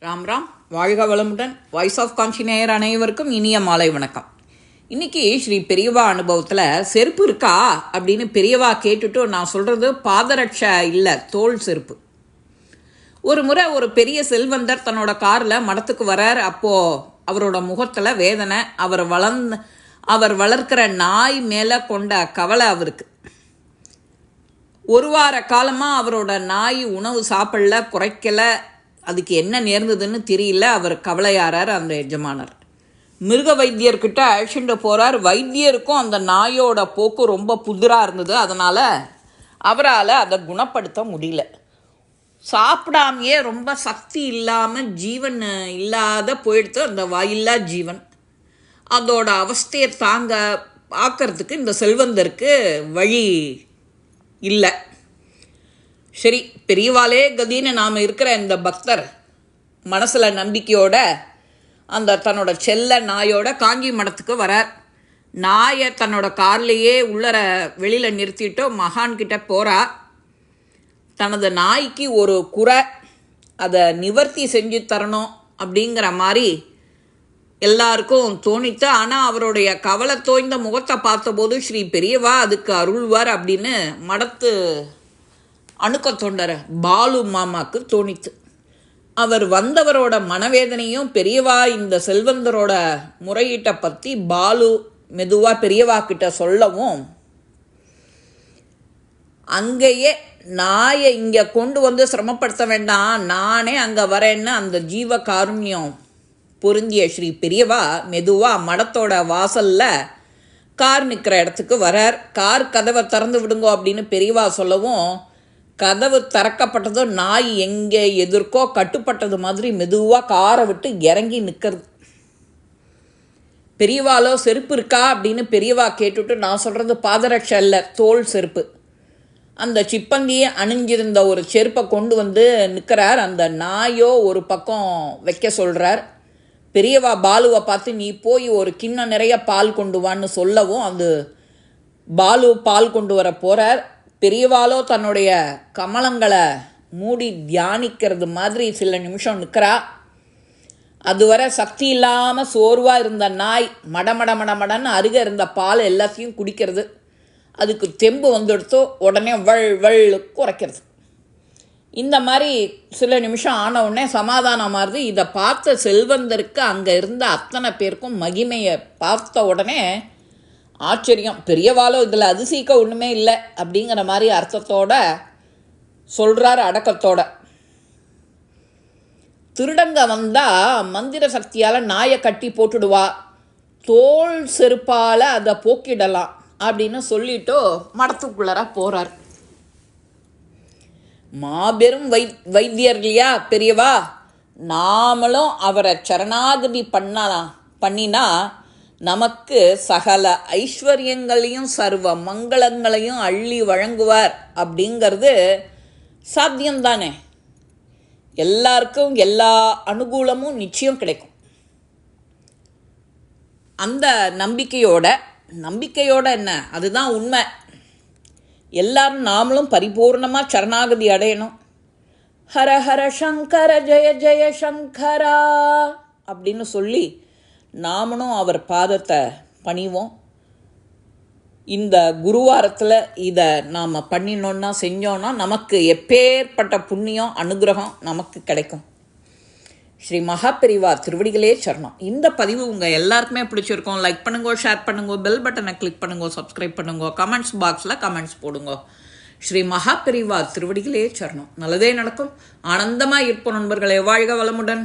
ராம் ராம். வாழ்க வளமுடன். Voice of காஞ்சி நேயர் அனைவருக்கும் இனிய மாலை வணக்கம். இன்னைக்கு ஸ்ரீ பெரியவா அனுபவத்தில் செருப்பு இருக்கா அப்படின்னு பெரியவா கேட்டுட்டு நான் சொல்கிறது பாதரட்சை இல்லை தோல் செருப்பு. ஒரு முறை ஒரு பெரிய செல்வந்தர் தன்னோட காரில் மடத்துக்கு வரார். அப்போது அவரோட முகத்தில் வேதனை அவர் வளர்ந்த அவர் வளர்க்கிற நாய் மேலே கொண்ட கவலை அவருக்கு. ஒரு வார காலமாக அவரோட நாய் உணவு சாப்பிடல குறைக்கல அதுக்கு என்ன நேர்ந்ததுன்னு தெரியல. அவர் கவலையாரார் அந்த எஜமானர். மிருக வைத்தியர்கிட்ட அழைச்சிட்டு போகிறார் வைத்தியருக்கும் அந்த நாயோட போக்கு ரொம்ப புதிராக இருந்தது. அதனால் அவரால் அதை குணப்படுத்த முடியல. சாப்பிடாமையே ரொம்ப சக்தி இல்லாமல் ஜீவன் இல்லாத போயிடுத்து அந்த வாயில்லா ஜீவன். அதோட அவஸ்தையை தாங்க பார்க்கறதுக்கு இந்த செல்வந்தருக்கு வழி இல்லை. சரி பெரியவாளே கதின்னு நாம் இருக்கிற இந்த பக்தர் மனசில் நம்பிக்கையோட அந்த தன்னோட செல்ல நாயோட காஞ்சி மடத்துக்கு வரார். நாயை தன்னோட கார்லேயே உள்ளர வெளியில் நிறுத்திட்டு மகான்கிட்ட போகிறா தனது நாய்க்கு ஒரு குறை அதை நிவர்த்தி செஞ்சு தரணும் அப்படிங்கிற மாதிரி எல்லாருக்கும் தோணித்து ஆனால் அவருடைய கவலை தோய்ந்த முகத்தை பார்த்தபோது ஸ்ரீ பெரியவா அதுக்கு அருள்வார் அப்படின்னு மடத்து அணுக்க தொண்டரை பாலு மாமாக்கு தோணித்து அவர் வந்தவரோட மனவேதனையும் பெரியவா இந்த செல்வந்தரோட முறையீட்டை பற்றி பாலு மெதுவாக பெரியவா கிட்ட சொல்லவும் அங்கேயே நாயை இங்கே கொண்டு வந்து சிரமப்படுத்த வேண்டாம். நானே அங்கே வரேன்னு அந்த ஜீவ காருண்யம் பொருந்திய ஸ்ரீ பெரியவா மெதுவாக மடத்தோட வாசலில் கார் நிற்கிற இடத்துக்கு வரார். கார் கதவை திறந்து விடுங்கோ அப்படின்னு பெரியவா சொல்லவும் கதவு திறக்கப்பட்டதும் நாய் எங்கே எதிர்க்கோ கட்டுப்பட்டது மாதிரி மெதுவாக காரை விட்டு இறங்கி நிற்கிறது பெரியவாலோ செருப்பு இருக்கா? அப்படின்னு பெரியவா கேட்டுட்டு நான் சொல்கிறது பாதரட்சை இல்லை தோல் செருப்பு. அந்த சிப்பந்தியை அணிஞ்சிருந்த ஒரு செருப்பை கொண்டு வந்து நிற்கிறார் அந்த நாயோ ஒரு பக்கம் வைக்க சொல்கிறார் பெரியவா பாலுவை பார்த்து நீ போய் ஒரு கிண்ணம் நிறைய பால் கொண்டு வான்னு சொல்லவும் அது பாலு பால் கொண்டு வர போகிறார் பெரியவாளோ தன்னுடைய கமலங்களை மூடி தியானிக்கிறது மாதிரி சில நிமிஷம் நிற்கிறா. அதுவரை சக்தி இல்லாமல் சோர்வாக இருந்த நாய் மடமட மடமடன்னு அருகே இருந்த பால் எல்லாத்தையும் குடிக்கிறது. அதுக்கு தெம்பு வந்துடுத்தோ உடனே வள் வள் குறைக்கிறது. இந்த மாதிரி சில நிமிஷம் ஆன உடனே சமாதானம் மாறுது இதை பார்த்த செல்வந்தருக்கு அங்கே இருந்த அத்தனை பேருக்கும் மகிமையை பார்த்த உடனே ஆச்சரியம். பெரியவாலோ இதில் அதிசயிக்க ஒன்றுமே இல்லை அப்படிங்கிற மாதிரி அர்த்தத்தோட சொல்கிறாரு அடக்கத்தோட. திருடங்க வந்தால் மந்திர சக்தியால் நாயை கட்டி போட்டுடுவா. தோல் செருப்பால் அதை போக்கிடலாம் அப்படின்னு சொல்லிட்டு மடத்துக்குள்ளார போகிறார் மாபெரும் வை வைத்தியர் இல்லையா பெரியவா? நாமளும் அவரை சரணாகதி பண்ணா பண்ணினா நமக்கு சகல ஐஸ்வர்யங்களையும் சர்வ மங்களங்களையும் அள்ளி வழங்குவார் அப்படிங்கிறது சாத்தியம்தானே? எல்லாருக்கும் எல்லா அனுகூலமும் நிச்சயம் கிடைக்கும். அந்த நம்பிக்கையோட நம்பிக்கையோட என்ன? அதுதான் உண்மை. எல்லாரும் நாமளும் பரிபூர்ணமாக சரணாகதி அடையணும். ஹர ஹர சங்கர ஜெய ஜெய சங்கரா அப்படின்னு சொல்லி நாமளும் அவர் பாதத்தை பணிவோம். இந்த குருவாரத்தில் இதை நாம் பண்ணினோன்னா செஞ்சோன்னா நமக்கு எப்பேற்பட்ட புண்ணியம் அனுகிரகம் நமக்கு கிடைக்கும். ஸ்ரீ மகாபெரிவா திருவடிகளே சரணம். இந்த பதிவு உங்கள் எல்லாருக்குமே பிடிச்சிருக்கோம். லைக் பண்ணுங்க ஷேர் பண்ணுங்க பெல் பட்டனை கிளிக் பண்ணுங்க சப்ஸ்கிரைப் பண்ணுங்க கமெண்ட்ஸ் பாக்ஸில் கமெண்ட்ஸ் போடுங்க. ஸ்ரீ மகாபெரிவா திருவடிகளே சரணம். நல்லதே நடக்கும். ஆனந்தமாக இருப்போம் நண்பர்களே. வாழ்க வளமுடன்.